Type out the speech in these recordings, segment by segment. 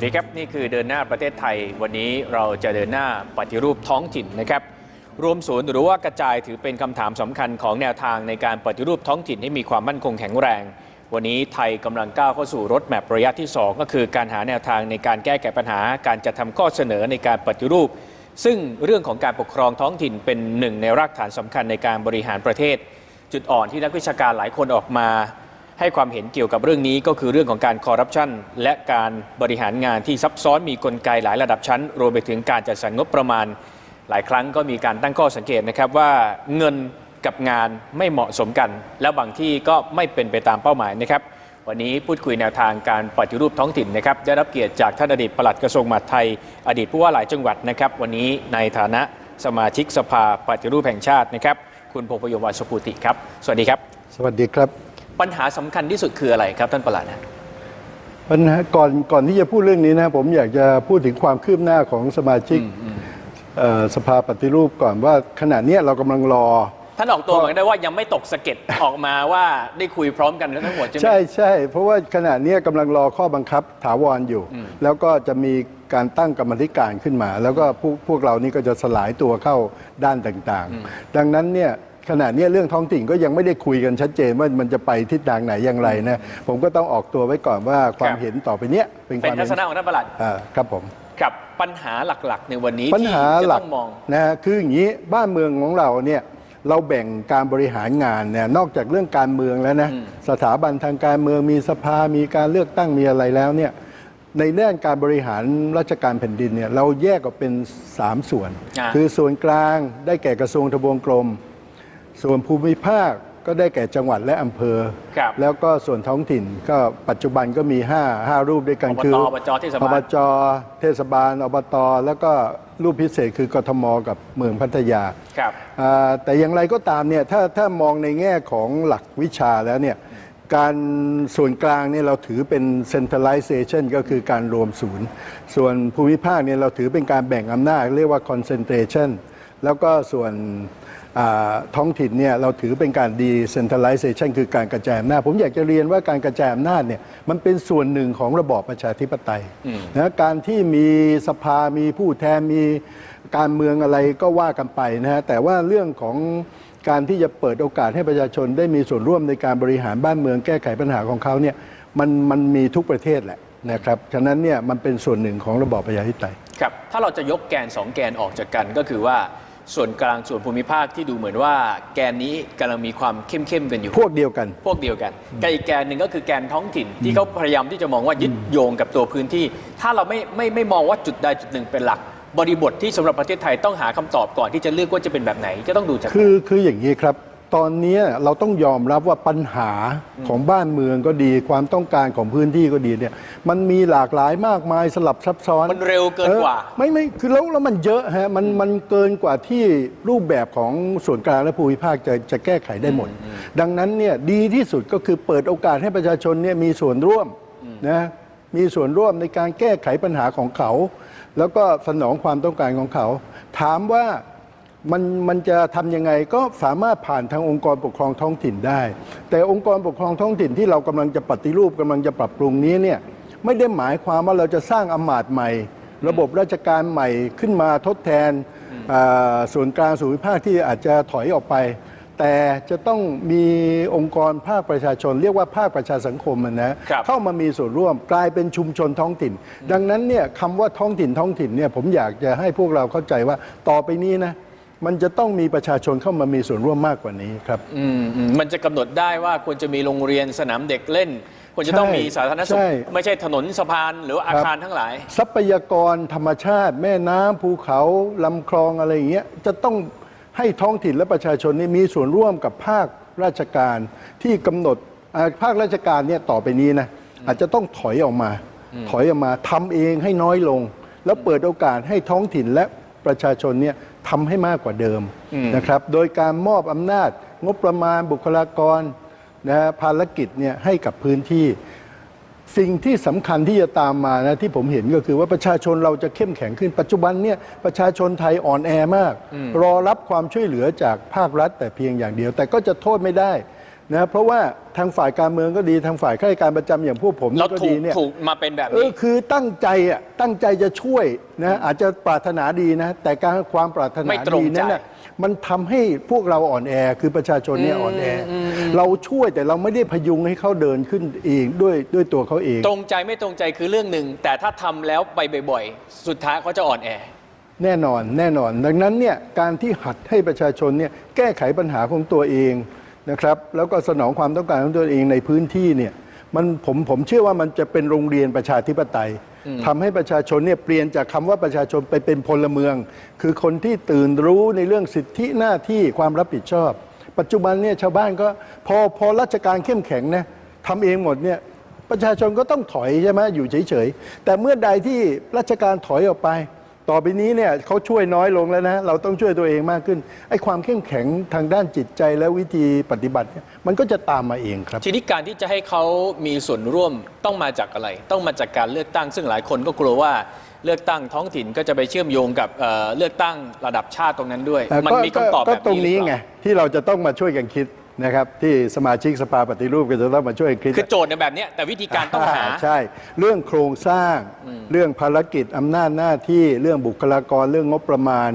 วัสดีครับ นี่คือเดินหน้าประเทศไทย วันนี้เราจะเดินหน้าปฏิรูปท้องถิ่นนะครับรวมศูนย์หรือว่ากระจายถือเป็นคำถามสำคัญของแนวทางในการปฏิรูปท้องถิ่นให้มีความมั่นคงแข็งแรง วันนี้ไทยกำลังก้าวเข้าสู่รถแมประยะที่ 2 ก็คือการหาแนวทางในการแก้ไขปัญหา การจัดทำข้อเสนอในการปฏิรูป ซึ่งเรื่องของการปกครองท้องถิ่นเป็นหนึ่งในรากฐานสำคัญในการบริหารประเทศ จุดอ่อนที่นักวิชาการหลายคนออกมา ให้ความเห็นเกี่ยวกับเรื่องนี้ก็คือเรื่องของการคอร์รัปชันและการบริหารงานที่ซับซ้อนมีกลไกหลายระดับชั้น รวมไปถึงการจัดสรรงบประมาณ หลายครั้งก็มีการตั้งข้อสังเกตนะครับว่าเงินกับงานไม่เหมาะสมกัน แล้วบางที่ก็ไม่เป็นไปตามเป้าหมายนะครับ วันนี้พูดคุยแนวทางการปฏิรูปท้องถิ่นนะครับได้รับเกียรติจากท่านอดีตปลัดกระทรวงมหาดไทย อดีตผู้ว่าหลายจังหวัดนะครับ วันนี้ในฐานะสมาชิกสภาปฏิรูปแห่งชาตินะครับ คุณพงพยมวัชภูติครับ สวัสดีครับ สวัสดีครับ ปัญหาสำคัญที่สุดคืออะไรครับท่านปลัดนะปัญหาก่อนก่อนที่จะพูดเรื่องนี้นะผมอยากจะพูดถึงความคืบหน้าของสมาชิกเอ่อสภาปฏิรูปก่อนว่าขณะเนี้ยเรากำลังรอ ท่านออกตัวเหมือนกันได้ว่ายังไม่ตกสะเก็ดออกมาว่าได้คุยพร้อมกันทั้งหมดใช่ไหมใช่ใช่เพราะว่าขณะเนี้ยกำลังรอข้อบังคับถาวรอยู่ แล้วก็จะมีการตั้งกรรมธิการขึ้นมา แล้วก็พวกพวกเรานี่ก็จะสลายตัวเข้าด้านต่างๆ ดังนั้นเนี่ย ขณะเนี้ยเรื่องท้องถิ่นก็ยังไม่ได้คุยกันชัดเจนว่ามันจะไปทิศทางไหนอย่างไรนะผมก็ต้องออกตัวไว้ก่อนว่าความเห็นต่อไปเนี้ยเป็นคเป็นวามทัเห็นศนะของท่านปลัดอ่าครับผมกับปัญหาหลักๆ ในวันนี้ปัญหาที่หจะลักต้องมองนะฮะคืออย่างนี้บ้านเมืองของเราเนี่ยเราแบ่งการบริหารงานเนี่ยนอกจากเรื่องการเมืองแล้วนะสถาบันทางการเมืองมีสภามีการเลือกตั้งมีอะไรแล้วเนี่ยในเรื่องการบริหารราชการแผ่นดินเนี่ยเราแยกออกเป็น 3 ส่วนอ่าคือส่วนกลางได้แก่กระทรวงทบวงกรม ส่วนภูมิภาคก็ได้แก่จังหวัดและอำเภอ ครับแล้วก็ส่วนท้องถิ่นก็ปัจจุบันก็มี5 5รูปด้วยกันอบตคืออบจเทศบาล อบจเทศบาลอบต แล้วก็รูปพิเศษคือกทมกับเมืองพัทยา ครับ อ่าแต่อย่างไรก็ตามเนี่ยถ้าถ้ามองในแง่ของหลักวิชาแล้วเนี่ยการส่วนกลางเนี่ยเราถือเป็น centralization ก็คือการรวมศูนย์ ส่วนภูมิภาคเนี่ยเราถือเป็นการแบ่งอำนาจเรียกว่า concentration แล้วก็ส่วนอ่า ท้องถิ่นเนี่ยเราถือเป็นการ decentralization คือการกระจายอำนาจผมอยากจะเรียนว่าการกระจายอำนาจเนี่ยมันเป็นส่วนหนึ่งของระบอบประชาธิปไตยนะการที่มีสภามีผู้แทนมีการเมืองอะไรก็ว่ากันไปนะฮะแต่ว่าเรื่องของการที่จะเปิดโอกาสให้ประชาชนได้มีส่วนร่วมในการบริหารบ้านเมืองแก้ไขปัญหาของเขาเนี่ยมันมันมีทุกประเทศแหละนะครับฉะนั้นเนี่ยมันเป็นส่วนหนึ่งของระบอบประชาธิปไตยครับถ้าเราจะยกแกน 2 แกนออกจากกันก็คือว่า ส่วนกลางส่วนภูมิภาคที่ดูเหมือนว่า แกนนี้กำลังมีความเข้มเข้มๆกันอยู่ พวกเดียวกัน พวกเดียวกันกับอีกแกนหนึ่งก็คือแกนท้องถิ่นที่เขาพยายามที่จะมองว่ายึดโยงกับตัวพื้นที่ ถ้าเราไม่ไม่ไม่มองว่าจุดใดจุดหนึ่งเป็นหลัก บริบทที่สำหรับประเทศไทยต้องหาคำตอบก่อนที่จะเลือกว่าจะเป็นแบบไหนจะต้องดูจาก คือคืออย่างนี้ครับ ตอนนี้เราต้องยอมรับว่าปัญหาของบ้านเมืองก็ดี ความต้องการของพื้นที่ก็ดีเนี่ย มันมีหลากหลายมากมายสลับซับซ้อนมันเร็วเกินกว่าออไม่ไม่คือแล้วแล้วมันเยอะฮะมันมันเกินกว่าที่รูปแบบของส่วนกลางและภูมิภาคจะจะแก้ไขได้หมด ดังนั้นเนี่ยดีที่สุดก็คือเปิดโอกาสให้ประชาชนเนี่ยมีส่วนร่วมนะมีส่วนร่วมในการแก้ไขปัญหาของเขา แล้วก็สนองความต้องการของเขา ถามว่า มันมันจะทำยังไงก็สามารถผ่านทางองค์กรปกครองท้องถิ่นได้ แต่องค์กรปกครองท้องถิ่นที่เรากำลังจะปฏิรูปกำลังจะปรับปรุงนี้เนี่ยไม่ได้หมายความว่าเราจะสร้างอำมาตย์ใหม่ ระบบราชการใหม่ขึ้นมาทดแทนอ่าส่วนกลางส่วนภูมิภาคที่อาจจะถอยออกไป แต่จะต้องมีองค์กรภาคประชาชน เรียกว่าภาคประชาสังคมอะนะครับเข้ามามีส่วนร่วมกลายเป็นชุมชนท้องถิ่น ดังนั้นเนี่ยคำว่าท้องถิ่นท้องถิ่นเนี่ยผมอยากจะให้พวกเราเข้าใจว่าต่อไปนี้นะ มันจะต้องมีประชาชนเข้ามามีส่วนร่วมมากกว่านี้ครับ อืมอืมมันจะกำหนดได้ว่าควรจะมีโรงเรียนสนามเด็กเล่น ควรจะต้องใช่มีสาธารณสุข ใช่ ไม่ใช่ถนนสะพานหรือว่าอาครับคารทั้งหลาย ทรัพยากรธรรมชาติ แม่น้ำภูเขาลำคลองอะไรอย่างเงี้ยจะต้องให้ท้องถิ่นและประชาชนนี่มีส่วนร่วมกับภาคราชการ ที่กำหนดอ่าภาคราชการเนี่ยต่อไปนี้นะอาจจะต้องถอยออกมา ถอยออกมาทำเองให้น้อยลง แล้วเปิดโอกาสให้ท้องถิ่นและประชาชนเนี่ย ทำให้มากกว่าเดิมนะครับ โดยการมอบอำนาจ งบประมาณบุคลากรนะฮะภารกิจเนี่ยให้กับพื้นที่ สิ่งที่สำคัญที่จะตามมานะที่ผมเห็นก็คือว่าประชาชนเราจะเข้มแข็งขึ้นปัจจุบันเนี่ยประชาชนไทยอ่อนแอมาก รอรับความช่วยเหลือจากภาครัฐแต่เพียงอย่างเดียว แต่ก็จะโทษไม่ได้ นะเพราะว่าทางฝ่ายการเมืองก็ดีทางฝ่ายข้าราชการประจำอย่างพวกผมเราก็ถูดีกเนี่ยถูกมาเป็นแบบเออนี้คือตั้งใจอะตั้งใจจะช่วยนะอาจจะปรารถนาดีนะ แต่การความปรารถนาไม่ตรงดีนั้นใจน่ะมันทำให้พวกเราอ่อนแอคือประชาชนเนี่ยอ่อนแออเราช่วยแต่เราไม่ได้พยุงให้เขาเดินขึ้นเองด้วยด้วยตัวเขาเอง ตรงใจไม่ตรงใจคือเรื่องหนึ่งแต่ถ้าทำแล้วไปบ่อยๆ สุดท้ายเขาจะอ่อนแอแน่นอนแน่นอน ดังนั้นเนี่ยการที่หัดให้ประชาชนเนี่ยแก้ไขปัญหาของตัวเอง นะครับแล้วก็สนองความต้องการของตัวเองในพื้นที่เนี่ยมันผมผมเชื่อว่ามันจะเป็นโรงเรียนประชาธิปไตยทำให้ประชาชนเนี่ยเปลี่ยนจากคำว่าประชาชนไปเป็นพลเมือง คือคนที่ตื่นรู้ในเรื่องสิทธิหน้าที่ความรับผิดชอบ ปัจจุบันเนี่ยชาวบ้านก็พอพอราชการเข้มแข็งนะทำเองหมดเนี่ยประชาชนก็ต้องถอยใช่ไหมอยู่เฉยๆแต่เมื่อใดที่ราชการถอยออกไป ต่อไปนี้เนี่ยเขาช่วยน้อยลงแล้วนะเราต้องช่วยตัวเองมากขึ้นไอ้ความเข้มแข็งทางด้านจิตใจและวิธีปฏิบัติเนี่ยมันก็จะตามมาเองครับ ทีนี้การที่จะให้เขามีส่วนร่วมต้องมาจากอะไร ต้องมาจากการเลือกตั้ง ซึ่งหลายคนก็กลัวว่าเลือกตั้งท้องถิ่นก็จะไปเชื่อมโยงกับเอ่อเลือกตั้งระดับชาติตรงนั้นด้วยเอ่อมันก็มีคำตอบก็แบบตรงนี้นี้หรือไงเปล่าที่เราจะต้องมาช่วยกันคิด นะครับที่สมาชิกสภาปฏิรูปก็จะต้องมาช่วยกันคิด คือโจทย์ในแบบเนี้ยแต่วิธีการต้องหา ใช่ เรื่องโครงสร้างเรื่องภารกิจอำนาจหน้าที่เรื่องบุคลากรเรื่องงบประมาณ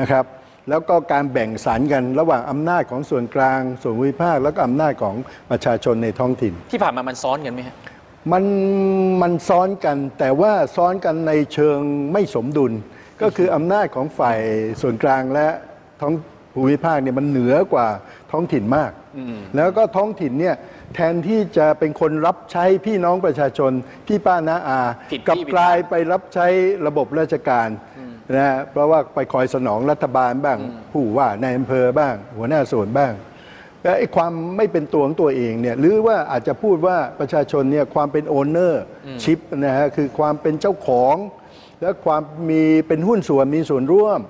นะครับ แล้วก็การแบ่งสรรกันระหว่างอำนาจของส่วนกลาง ส่วนภูมิภาค แล้วก็อำนาจของประชาชนในท้องถิ่น ที่ผ่านมามันซ้อนกันไหมฮะ มันมันซ้อนกันแต่ว่าซ้อนกันในเชิงไม่สมดุล ก็คืออำนาจของฝ่ายส่วนกลางและท้อง ภูมิภาคเนี่ยมันเหนือกว่าท้องถิ่นมาก แล้วก็ท้องถิ่นเนี่ยแทนที่จะเป็นคนรับใช้พี่น้องประชาชนพี่ป้าน้าอาผิดที่กลับผิดกลายไปรับใช้ระบบราชการนะฮะเพราะว่าไปคอยสนองรัฐบาลบ้าง ผู้ว่าในายอำเภอบ้าง หัวหน้าส่วนบ้างและไอ้ความไม่เป็นตัวของตัวเองเนี่ยหรือว่าอาจจะพูดว่าประชาชนเนี่ยความเป็นโอนเนอร์ชิปนะฮะคือความเป็นเจ้าของ และความมีเป็นหุ้นส่วนมีส่วนร่วม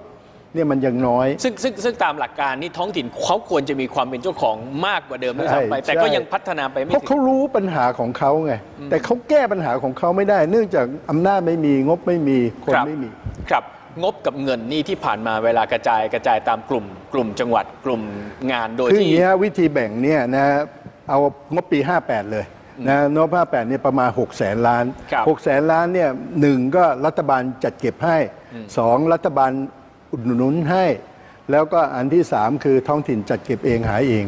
เนี่ยมันยังน้อย ซึ่งซึ่งซึ่งตามหลักการนี่ท้องถิ่นเขาควรจะมีความเป็นเจ้าของมากกว่าเดิมด้วยซ้ำไป ใช่ แต่ก็ใช่ยังพัฒนาไปไม่เพราะถึง เขารู้ปัญหาของเขาไง แต่เขาแก้ปัญหาของเขาไม่ได้ เนื่องจากอำนาจไม่มีงบไม่มีคนครับไม่มี ครับงบกับเงินนี่ที่ผ่านมาเวลากระจายกระจายตามกลุ่ม กลุ่มจังหวัดกลุ่มงานโดยคืออย่าที่งเงี้ยวิธีแบ่งเนี่ยนะเอางบปี 58 เลยนะงบ58เนี่ยประมาณ 6 แสนล้าน ครับ6 แสนล้านเนี่ยหนึ่งก็รัฐบาลจัดเก็บให้สองรัฐบาล อุดหนุนให้ แล้วก็อันที่ 3 คือท้องถิ่นจัดเก็บเองหาเอง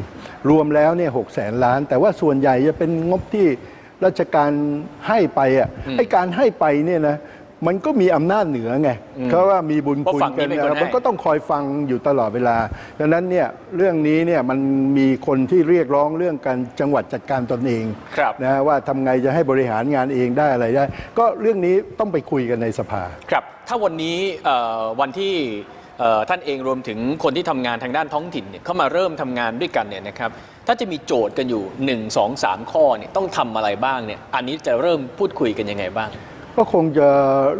รวมแล้วเนี่ยหกแสนล้าน แต่ว่าส่วนใหญ่จะเป็นงบที่ราชการให้ไปอะไอ้การให้ไปเนี่ยนะ มันก็มีอำนาจเหนือไงเขาว่ามีบุญเพราะคุณฝั่งนี้กันเป็นคนนะให้มันก็ต้องคอยฟังอยู่ตลอดเวลาดังนั้นเนี่ยเรื่องนี้เนี่ยมันมีคนที่เรียกร้องเรื่องการจังหวัดจัดการตนเองครับนะว่าทำไงจะให้บริหารงานเองได้อะไรได้ ก็เรื่องนี้ต้องไปคุยกันในสภา ครับ ถ้าวันนี้เอ่อวันที่เอ่อท่านเองรวมถึงคนที่ทำงานทางด้านท้องถิ่นเนี่ยเข้ามาเริ่มทำงานด้วยกันเนี่ยนะครับถ้าจะมีโจทย์กันอยู่ 1 2 3 ข้อเนี่ยต้องทำอะไรบ้างเนี่ยอันนี้จะเริ่มพูดคุยกันยังไงบ้าง ก็คงจะ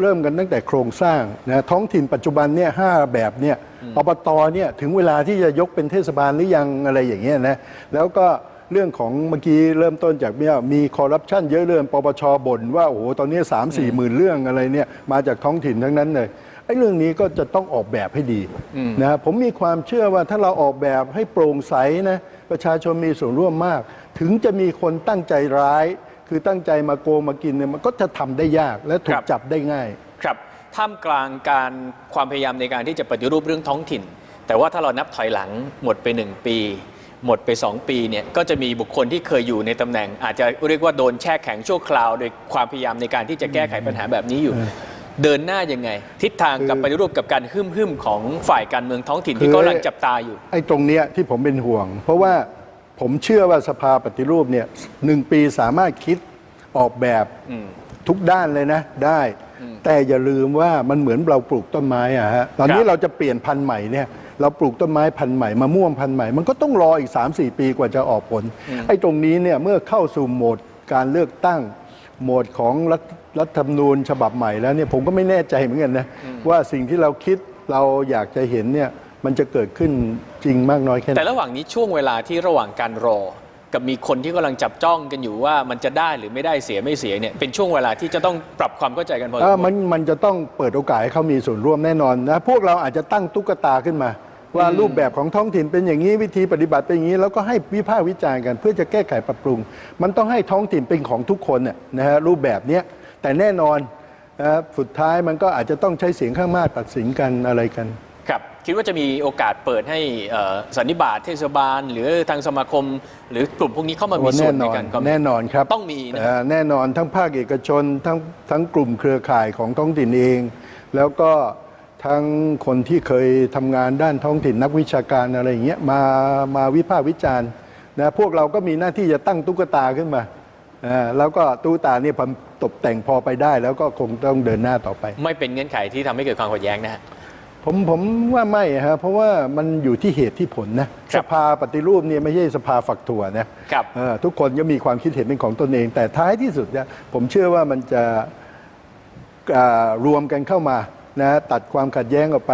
เริ่มกันตั้งแต่โครงสร้างนะท้องถิ่นปัจจุบันเนี่ยห้าแบบเนี่ยอบตเนี่ยถึงเวลาที่จะยกเป็นเทศบาลหรือยังอะไรอย่างเงี้ยนะแล้วก็เรื่องของเมื่อกี้เริ่มต้นจากเนี่ยมีคอร์รัปชันเยอะเรื่องปปชบ่นว่าโอ้โหตอนนี้3 4มสี่หมื่นเรื่องอะไรเนี่ยมาจากท้องถิ่นทั้งนั้นเลยไอ้เรื่องนี้ก็จะต้องออกแบบให้ดีนะผมมีความเชื่อว่าถ้าเราออกแบบให้โปร่งใสนะประชาชนมีส่วนร่วมมาก ถึงจะมีคนตั้งใจร้าย คือตั้งใจมาโกงมากินเนี่ยมันก็จะทำได้ยากและถูครักบ จับได้ง่าย ครับท่ามกลางการความพยายามในการที่จะปฏิรูปเรื่องท้องถิ่น แต่ว่าถ้าเรานับถอยหลังหมดไป 1 ปี หมดไป 2 ปีเนี่ยก็จะมีบุคคลที่เคยอยู่ในตำแหน่ง อาจจะเรียกว่าโดนแช่แข็งชั่วคราว โดยความพยายามในการที่จะแก้ไขปัญหาแบบนี้อยู่ เดินหน้ายังไง ทิศทางกับคือปฏิรูปกับการหึ่มหึ่มๆของฝ่ายการเมืองท้องถิ่นคืที่อกำลังจับตาอยู่ ไอ้ตรงเนี้ยที่ผมเป็นห่วง เพราะว่า ผมเชื่อว่าสภาปฏิรูปเนี่ยหนึ่งปีสามารถคิดออกแบบอืมทุกด้านเลยนะได้ แต่อย่าลืมว่ามันเหมือนเราปลูกต้นไม้อะฮะตอนนี้ครับเราจะเปลี่ยนพันธุ์ใหม่เนี่ยเราปลูกต้นไม้พันธุ์ใหม่มะม่วงพันธุ์ใหม่ มันก็ต้องรออีก 3-4 ปีกว่าจะออกผล ไอ้ตรงนี้เนี่ยเมื่อเข้าสู่โหมดการเลือกตั้งโหมดของรัฐรัฐธรรมนูญฉบับใหม่แล้วเนี่ยผมก็ไม่แน่ใจเหมือนกันนะว่าสิ่งที่เราคิดเราอยากจะเห็นเนี่ยมันจะเกิดขึ้น จริงมากน้อยแค่ไหนแต่ระหว่างนี้ช่วงเวลาที่ระหว่างการรอ กับมีคนที่กำลังจับจ้องกันอยู่ว่ามันจะได้หรือไม่ได้เสียไม่เสียเนี่ยเป็นช่วงเวลาที่จะต้องปรับความเข้าใจกันพอสมเอคอวรมันมันจะต้องเปิดโอกาสให้เขามีส่วนร่วมแน่นอนนะพวกเราอาจจะตั้งตุ๊กตาขึ้นมาว่ารูปแบบของท้องถิ่นเป็นอย่างนี้วิธีปฏิบัติเป็นอย่างนี้ แล้วก็ให้วิพากษ์วิจารณ์กันเพื่อจะแก้ไขปรับปรุง มันต้องให้ท้องถิ่นเป็นของทุกคนน่ะนะฮะรูปแบบเนี้ยแต่แน่นอนนะครับสุดท้ายมันก็อาจจะต้องใช้เสียงข้างมากตัดสินกันอะไรกัน ครับคิดว่าจะมีโอกาสเปิดให้เอ่อสันนิบาตเทศบาล หรือทางสมาคม หรือกลุ่มพวกนี้เข้ามามีส่วนในการกำหนดแน่นอนครับต้องมีนะเอ่อแน่นอนทั้งภาคเอกชนทั้งทั้งกลุ่มเครือข่ายของท้องถิ่นเอง แล้วก็ทั้งคนที่เคยทำงานด้านท้องถิ่นนักวิชาการอะไรอย่างเงี้ยมามาวิพากษ์วิจารณ์นะพวกเราก็มีหน้าที่จะตั้งตุ๊กตาขึ้นมาอ่าแล้วก็ตุ๊กตาเนี่ยพอตกแต่งพอไปได้ แล้วก็คงต้องเดินหน้าต่อไป ไม่เป็นเงื่อนไขที่ทำให้เกิดความขัดแย้งนะฮะ ผมผมว่าไม่ฮะเพราะว่ามันอยู่ที่เหตุที่ผลนะครับสภาปฏิรูปเนี่ยไม่ใช่สภาฝักถั่วนะครับเออทุกคนก็มีความคิดเห็นเป็นของตนเอง แต่ท้ายที่สุดเนี่ยผมเชื่อว่ามันจะอ่ารวมกันเข้ามานะตัดความขัดแย้งออกไป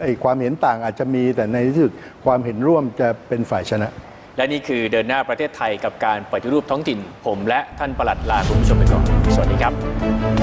ไอ้ความเห็นต่างอาจจะมีแต่ในที่สุดความเห็นร่วมจะเป็นฝ่ายชนะ และนี่คือเดินหน้าประเทศไทยกับการปฏิรูปท้องถิ่น ผมและท่านประหลัดลาคุณผู้ชมไปก่อน สวัสดีครับ